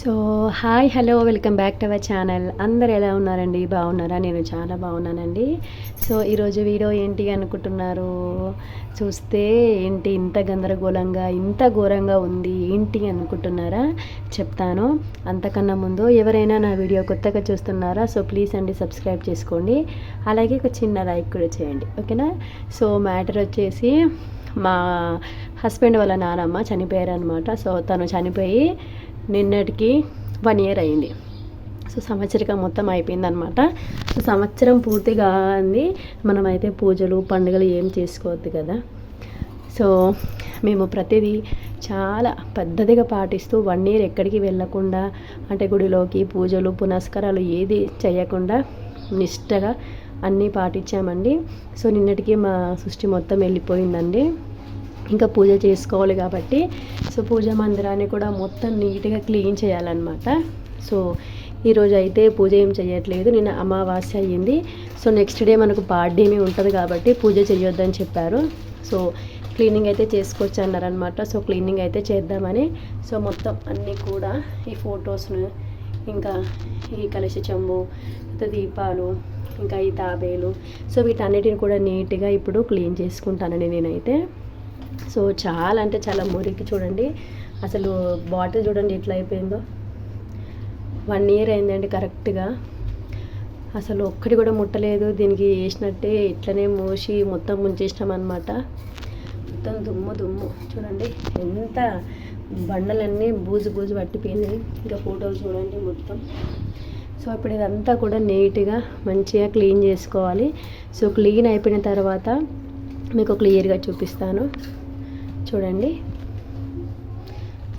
So hi hello welcome back to our channel. అందరు ఎలా ఉన్నారండి? బాగున్నారా? నేను చాలా బాగున్నానండి. సో ఈరోజు వీడియో ఏంటి అనుకుంటున్నారు? చూస్తే ఏంటి ఇంత గందరగోళంగా ఇంత ఘోరంగా ఉంది ఏంటి అనుకుంటున్నారా? చెప్తాను. అంతకన్నా ముందు ఎవరైనా నా వీడియో కొత్తగా చూస్తున్నారా? సో ప్లీజ్ అండి సబ్స్క్రైబ్ చేసుకోండి. అలాగే ఒక చిన్న లైక్ కూడా చేయండి. ఓకేనా? సో మ్యాటర్ వచ్చేసి మా హస్బెండ్ వాళ్ళ నానమ్మ చనిపోయారు అనమాట సో తను చనిపోయి నిన్నటికి వన్ ఇయర్ అయింది. సో సంవత్సరికం మొత్తం అయిపోయిందనమాట సో సంవత్సరం పూర్తిగా అంది. మనమైతే పూజలు పండుగలు ఏం చేసుకోవద్దు కదా. సో మేము ప్రతిదీ చాలా పద్ధతిగా పాటిస్తూ వన్ ఇయర్ ఎక్కడికి వెళ్ళకుండా అంటే గుడిలోకి పూజలు పునస్కారాలు ఏది చేయకుండా నిష్టగా అన్నీ పాటించామండి. సో నిన్నటికి మా సృష్టి మొత్తం వెళ్ళిపోయిందండి. ఇంకా పూజ చేసుకోవాలి కాబట్టి. సో పూజ మందిరాన్ని కూడా మొత్తం నీట్గా క్లీన్ చేయాలన్నమాట. సో ఈరోజు అయితే పూజ ఏం చేయట్లేదు నిన్న అమావాస్య అయ్యింది. సో నెక్స్ట్ డే మనకు పాడ్యమి ఉంటుంది కాబట్టి పూజ చేయొద్దని చెప్పారు. సో క్లీనింగ్ అయితే చేసుకోవచ్చు అన్నారనమాట సో క్లీనింగ్ అయితే చేద్దామని. సో మొత్తం అన్నీ కూడా ఈ ఫొటోస్ను ఇంకా ఈ కలశ చెంబు దీపాలు ఇంకా ఈ తాబేలు. సో వీటన్నిటిని కూడా నీట్గా ఇప్పుడు క్లీన్ చేసుకుంటానండి నేనైతే సో చాలా అంటే చాలా మురికి చూడండి. అసలు బాటిల్ చూడండి ఎట్లా అయిపోయిందో. వన్ ఇయర్ అయిందండి కరెక్ట్గా. అసలు ఒక్కటి కూడా ముట్టలేదు. దీనికి వేసినట్టే ఇట్లనే మోసి మొత్తం ముంచేసినామన్నమాట. మొత్తం దుమ్ము దుమ్ము. చూడండి ఎంత బండలన్నీ బూజు బూజు పట్టిపోయినాయి. ఇంకా ఫోటోలు చూడండి మొత్తం. సో ఇప్పుడు ఇదంతా కూడా నీట్గా మంచిగా క్లీన్ చేసుకోవాలి. సో క్లీన్ అయిపోయిన తర్వాత మీకు క్లియర్గా చూపిస్తాను. చూడండి.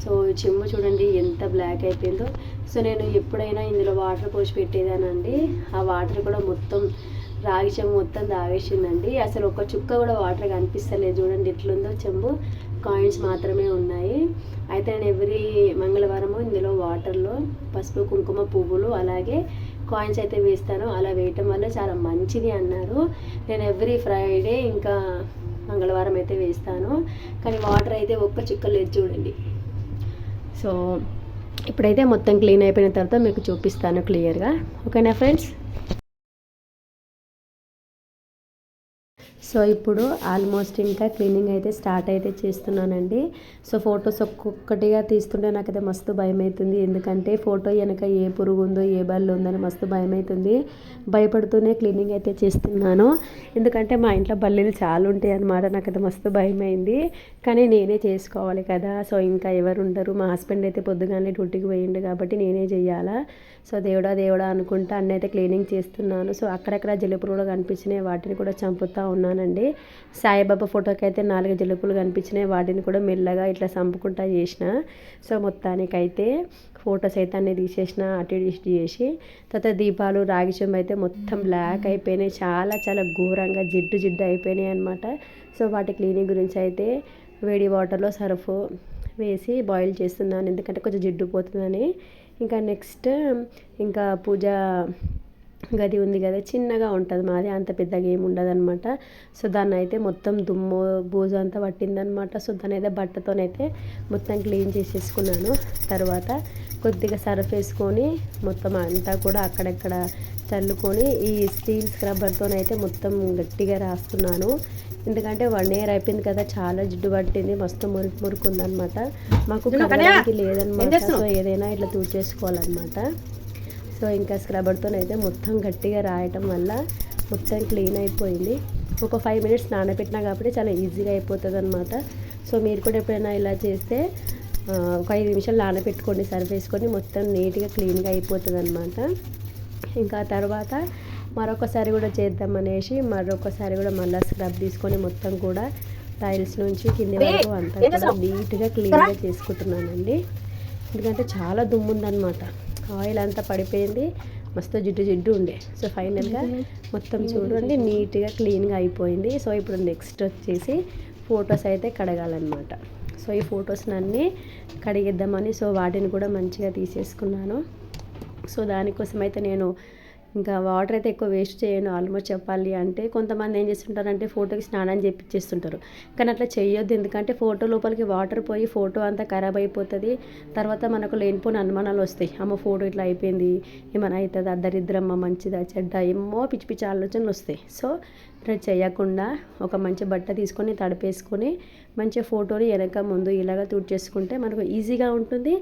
సో చెమ్ము చూడండి ఎంత బ్లాక్ అయిపోయిందో. సో నేను ఎప్పుడైనా ఇందులో వాటర్ పోసి పెట్టేదానండి. ఆ వాటర్ కూడా మొత్తం రాగి చెంబు మొత్తం తాగేసిందండి. అసలు ఒక చుక్క కూడా వాటర్ కనిపిస్తలేదు చూడండి. ఎట్లుందో చెంబు. కాయిన్స్ మాత్రమే ఉన్నాయి. అయితే నేను ఎవ్రీ మంగళవారము ఇందులో వాటర్లో పసుపు కుంకుమ పువ్వులు అలాగే కాయిన్స్ అయితే వేస్తాను. అలా వేయటం వల్ల చాలా మంచిది అన్నారు. నేను ఎవ్రీ ఫ్రైడే ఇంకా మంగళవారం అయితే వేస్తాను. కానీ వాటర్ అయితే ఒక్క చుక్క లేదు చూడండి. సో ఇప్పుడైతే మొత్తం క్లీన్ అయిపోయిన తర్వాత మీకు చూపిస్తాను క్లియర్గా. ఓకేనా ఫ్రెండ్స్? సో ఇప్పుడు ఆల్మోస్ట్ ఇంకా క్లీనింగ్ అయితే స్టార్ట్ అయితే చేస్తున్నానండి. సో ఫొటోస్ ఒక్కొక్కటిగా తీస్తుంటే నాకైతే మస్తు భయం అవుతుంది ఎందుకంటే ఫోటో వెనక ఏ పురుగు ఉందో ఏ బల్లు ఉందని మస్తు భయం అవుతుంది భయపడుతూనే క్లీనింగ్ అయితే చేస్తున్నాను. ఎందుకంటే మా ఇంట్లో బల్లీలు చాలా ఉంటాయి అనమాట నాకైతే మస్తు భయం అయింది కానీ నేనే చేసుకోవాలి కదా. సో ఇంకా ఎవరు ఉండరు మా హస్బెండ్ అయితే పొద్దుగానే డ్యూటీకి పోయిండు కాబట్టి నేనే చేయాలా సో దేవుడా దేవుడా అనుకుంటా అన్నీ అయితే క్లీనింగ్ చేస్తున్నాను. సో అక్కడక్కడ జలుపులు కనిపించినాయి. వాటిని కూడా చంపుతూ ఉన్నానండి. సాయిబాబా ఫోటోకి అయితే నాలుగు జలుపులు కనిపించినాయి. వాటిని కూడా మెల్లగా ఇట్లా చంపుకుంటా చేసిన. సో మొత్తానికైతే ఫొటోస్ అయితే అన్నీ తీసేసిన అటు ఇటు చేసి. తర్వాత దీపాలు రాగి చెంబు అయితే మొత్తం బ్లాక్ అయిపోయినాయి. చాలా చాలా ఘోరంగా జిడ్డు జిడ్డు అయిపోయినాయి అనమాట సో వాటి క్లీనింగ్ గురించి అయితే వేడి వాటర్లో సర్ఫ్ వేసి బాయిల్ చేస్తున్నాను. ఎందుకంటే కొంచెం జిడ్డు పోతుందని. ఇంకా నెక్స్ట్ ఇంకా పూజ గది ఉంది కదా చిన్నగా ఉంటుంది మాది. అంత పెద్దగా ఏమి ఉండదు అనమాట సో దాన్ని అయితే మొత్తం దుమ్ము బూజు అంతా పట్టిందనమాట సో దాని అయితే బట్టతోనైతే మొత్తం క్లీన్ చేసేసుకున్నాను. తర్వాత కొద్దిగా సర్ఫ్ వేసుకొని మొత్తం అంతా కూడా అక్కడక్కడ చల్లుకొని ఈ స్టీల్ స్క్రబ్బర్తోనైతే మొత్తం గట్టిగా రాస్తున్నాను. ఎందుకంటే వన్ ఇయర్ అయిపోయింది కదా చాలా జిడ్డు పట్టింది మస్తు మురికి మురికి ఉందనమాట మాకు కడగడానికి లేదనమాట సో ఏదైనా ఇట్లా తూచేసుకోవాలన్నమాట సో ఇంకా స్క్రబ్బర్తో అయితే మొత్తం గట్టిగా రాయటం వల్ల మొత్తం క్లీన్ అయిపోయింది. ఒక ఫైవ్ మినిట్స్ నానబెట్టినా కాబట్టి చాలా ఈజీగా అయిపోతుంది అనమాట సో మీరు కూడా ఎప్పుడైనా ఇలా చేస్తే ఒక ఐదు నిమిషాలు నానబెట్టుకోండి సర్ఫ్ వేసుకొని మొత్తం నీట్గా క్లీన్గా అయిపోతుంది అనమాట ఇంకా తర్వాత మరొకసారి కూడా చేద్దామనేసి మరొకసారి కూడా మళ్ళీ స్క్రబ్ తీసుకొని మొత్తం కూడా టైల్స్ నుంచి కింది వరకు అంతా కూడా నీట్గా క్లీన్గా చేసుకుంటున్నానండి. ఎందుకంటే చాలా దుమ్ము ఉందన్నమాట ఆయిల్ అంతా పడిపోయింది. మస్తు జిడ్డు జిడ్డు ఉండే. సో ఫైనల్గా మొత్తం చూడండి నీట్గా క్లీన్గా అయిపోయింది. సో ఇప్పుడు నెక్స్ట్ వచ్చేసి ఫొటోస్ అయితే కడగాలన్నమాట. సో ఈ ఫొటోస్ని అన్నీ కడిగిద్దామని సో వాటిని కూడా మంచిగా తీసేసుకున్నాను. సో దానికోసం అయితే నేను ఇంకా వాటర్ అయితే ఎక్కువ వేస్ట్ చేయను ఆల్మోస్ట్ చెప్పాలి అంటే కొంతమంది ఏం చేస్తుంటారంటే ఫోటోకి స్నానం చేపించేస్తుంటారు కానీ అట్లా చేయొద్దు ఎందుకంటే ఫోటో లోపలికి వాటర్ పోయి ఫోటో అంతా ఖరాబ్ అయిపోతుంది. తర్వాత మనకు లేనిపోని అనుమానాలు వస్తాయి. అమ్మ ఫోటో ఇట్లా అయిపోయింది ఏమైనా అవుతుందా దరిద్రమ్మ మంచిదా చెడ్డ? ఏమో పిచ్చి పిచ్చి ఆలోచనలు వస్తాయి. సో ఇట్లా చేయకుండా ఒక మంచి బట్ట తీసుకొని తడిపేసుకొని మంచి ఫోటోని వెనక ముందు ఇలాగ తుడిచేసుకుంటే మనకు ఈజీగా ఉంటుంది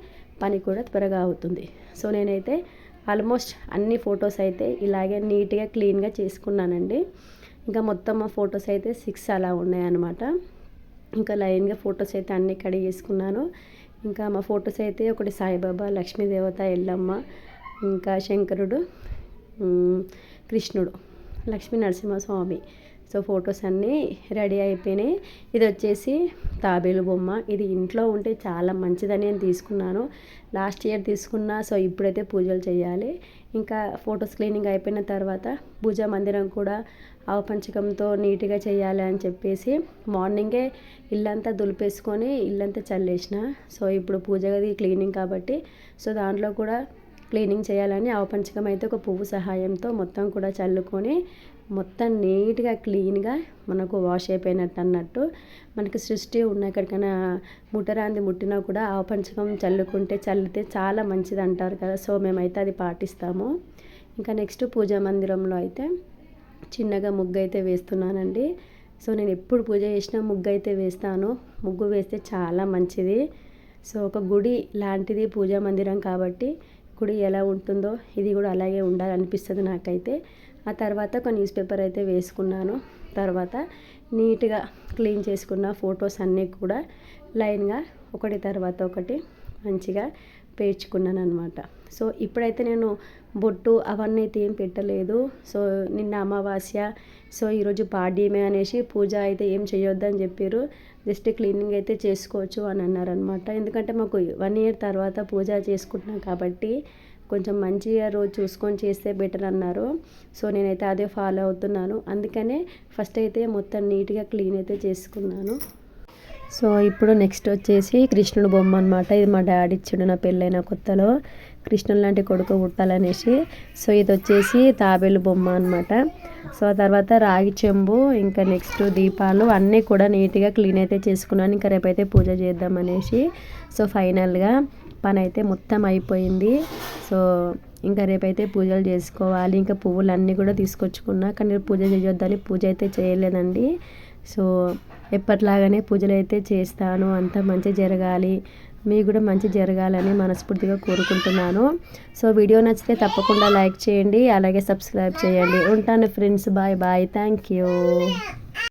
పని కూడా త్వరగా అవుతుంది. సో నేనైతే ఆల్మోస్ట్ అన్ని ఫొటోస్ అయితే ఇలాగే నీట్గా క్లీన్గా చేసుకున్నానండి. ఇంకా మొత్తం మా ఫొటోస్ అయితే సిక్స్ అలా ఉన్నాయన్నమాట. ఇంకా లైన్గా ఫొటోస్ అయితే అన్ని కడిగి చేసుకున్నాను. ఇంకా మా ఫొటోస్ అయితే ఒకటి సాయిబాబా లక్ష్మీదేవత ఎల్లమ్మ ఇంకా శంకరుడు కృష్ణుడు లక్ష్మీ నరసింహస్వామి సో ఫొటోస్ అన్నీ రెడీ అయిపోయినాయి. ఇది వచ్చేసి తాబేలు బొమ్మ. ఇది ఇంట్లో ఉంటే చాలా మంచిదని నేను తీసుకున్నాను. లాస్ట్ ఇయర్ తీసుకున్నా సో ఇప్పుడైతే పూజలు చేయాలి. ఇంకా ఫొటోస్ క్లీనింగ్ అయిపోయిన తర్వాత పూజా మందిరం కూడా ఆవపంచకంతో నీట్గా చేయాలి అని చెప్పేసి మార్నింగే ఇల్లంతా దులిపేసుకొని ఇల్లంతా చల్లేసిన. సో ఇప్పుడు పూజ గది క్లీనింగ్ కాబట్టి సో దాంట్లో కూడా క్లీనింగ్ చేయాలని ఆవపంచకం అయితే ఒక పువ్వు సహాయంతో మొత్తం కూడా చల్లుకొని మొత్తం నీట్గా క్లీన్గా మనకు వాష్ అయిపోయినట్టు అన్నట్టు మనకి సృష్టి ఉన్న ఎక్కడికైనా ముట్టరాంది ముట్టినా కూడా ఆ పంచకం చల్లుకుంటే చల్లితే చాలా మంచిది అంటారు కదా. సో మేమైతే అది పాటిస్తాము. ఇంకా నెక్స్ట్ పూజా మందిరంలో అయితే చిన్నగా ముగ్గు అయితే వేస్తున్నానండి. సో నేను ఎప్పుడు పూజ చేసినా ముగ్గు అయితే వేస్తాను. ముగ్గు వేస్తే చాలా మంచిది. సో ఒక గుడి లాంటిది పూజా మందిరం కాబట్టి గుడి ఎలా ఉంటుందో ఇది కూడా అలాగే ఉండాలనిపిస్తుంది నాకైతే. ఆ తర్వాత ఒక న్యూస్ పేపర్ అయితే వేసుకున్నాను. తర్వాత నీట్గా క్లీన్ చేసుకున్న ఫొటోస్ అన్నీ కూడా లైన్గా ఒకటి తర్వాత ఒకటి మంచిగా పేర్చుకున్నాను అనమాట సో ఇప్పుడైతే నేను బొట్టు అవన్నీ అయితే ఏం పెట్టలేదు. సో నిన్న అమావాస్య సో ఈరోజు పాడ్యమే అనేసి పూజ అయితే ఏం చేయొద్దని చెప్పారు జస్ట్ క్లీనింగ్ అయితే చేసుకోవచ్చు అని అన్నారనమాట ఎందుకంటే మాకు వన్ ఇయర్ తర్వాత పూజ చేసుకుంటున్నాం కాబట్టి కొంచెం మంచిగా రోజు చూసుకొని చేస్తే బెటర్ అన్నారు. సో నేనైతే అదే ఫాలో అవుతున్నాను. అందుకనే ఫస్ట్ అయితే మొత్తం నీట్గా క్లీన్ అయితే చేసుకున్నాను. సో ఇప్పుడు నెక్స్ట్ వచ్చేసి కృష్ణుడు బొమ్మ అనమాట ఇది మా డాడీ ఇచ్చాడు నా పెళ్ళైన కొత్తలో. కృష్ణుడు లాంటి కొడుకు పుట్టాలనేసి. సో ఇది వచ్చేసి తాబేలు బొమ్మ అనమాట సో ఆ తర్వాత రాగి చెంబు ఇంకా నెక్స్ట్ దీపాలు అన్నీ కూడా నీట్గా క్లీన్ అయితే చేసుకున్నాను. ఇంకా రేపైతే పూజ చేద్దామనేసి. సో ఫైనల్గా పని అయితే మొత్తం అయిపోయింది. సో ఇంకా రేపైతే పూజలు చేసుకోవాలి. ఇంకా పువ్వులు అన్నీ కూడా తీసుకొచ్చుకున్నా. కానీ పూజ చేయొద్దని పూజ అయితే చేయలేదండి. సో ఎప్పట్లాగానే పూజలు అయితే చేస్తాను. అంతా మంచి జరగాలి. మీకు కూడా మంచి జరగాలని మనస్ఫూర్తిగా కోరుకుంటున్నాను. సో వీడియో నచ్చితే తప్పకుండా లైక్ చేయండి. అలాగే సబ్స్క్రైబ్ చేయండి. ఉంటాను friends. Bye bye. Thank you.